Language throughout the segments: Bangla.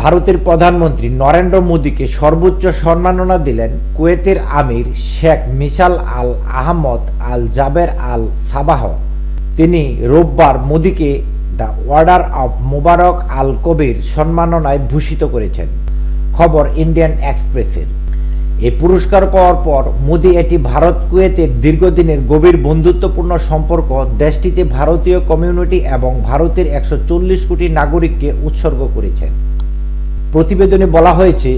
ভারতের প্রধানমন্ত্রী নরেন্দ্র মোদীকে সর্বোচ্চ সম্মাননা দিলেন কুয়েতের আমির Sheikh Mishal Al Ahmad Al Jaber Al Sabah. তিনি রোববার মোদীকে the order of Mubarak al Kabir সম্মাননায় ভূষিত করেছেন। খবর ইন্ডিয়ান এক্সপ্রেসের। এই পুরস্কার পাওয়ার পর মোদি এটি ভারত কুয়েতের দীর্ঘদিনের গভীর বন্ধুত্বপূর্ণ সম্পর্ক, দেশটিতে ভারতীয় কমিউনিটি এবং ভারতের একশো চল্লিশ কোটি নাগরিককে উৎসর্গ করেছেন। প্রতিবেদনে বলা হয়েছে,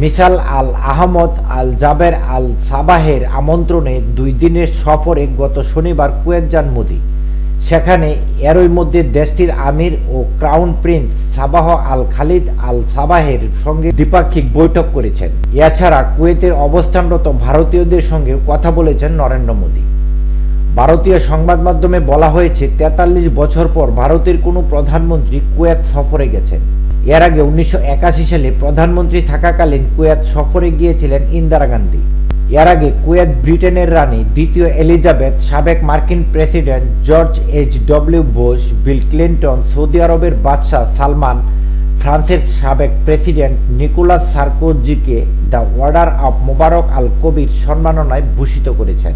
মিসাল আল আহমদ আল জাবের আল সাবাহের আমন্ত্রণে দুই দিনের সফরে গত শনিবার কুয়েত যান মোদি। সেখানে এরই মধ্যে দেশটির আমির ও crown prince Sabah al Khalid al সাবাহের সঙ্গে দ্বিপাক্ষিক বৈঠক করেছেন। এছাড়া কুয়েতের অবস্থানরত ভারতীয়দের সঙ্গে কথা বলেছেন নরেন্দ্র মোদী। ভারতীয় সংবাদ মাধ্যমে বলা হয়েছে, তেতাল্লিশ বছর পর ভারতের কোনো প্রধানমন্ত্রী কুয়েত সফরে গেছেন। এর আগে উনিশশো একাশি সালে প্রধানমন্ত্রী থাকাকালীন কুয়েত সফরে গিয়েছিলেন ইন্দিরা গান্ধী। এর আগে কুয়েত ব্রিটেনের রানী দ্বিতীয় এলিজাবেথ, সাবেক মার্কিন president George H W Bush, Bill Clinton, Saudi আরবের বাদশাহ সালমান, ফ্রান্সের সাবেক president Nicolas সার্কোজিকে the order of Mubarak al Kabir সম্মাননায় ভূষিত করেছেন।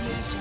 You.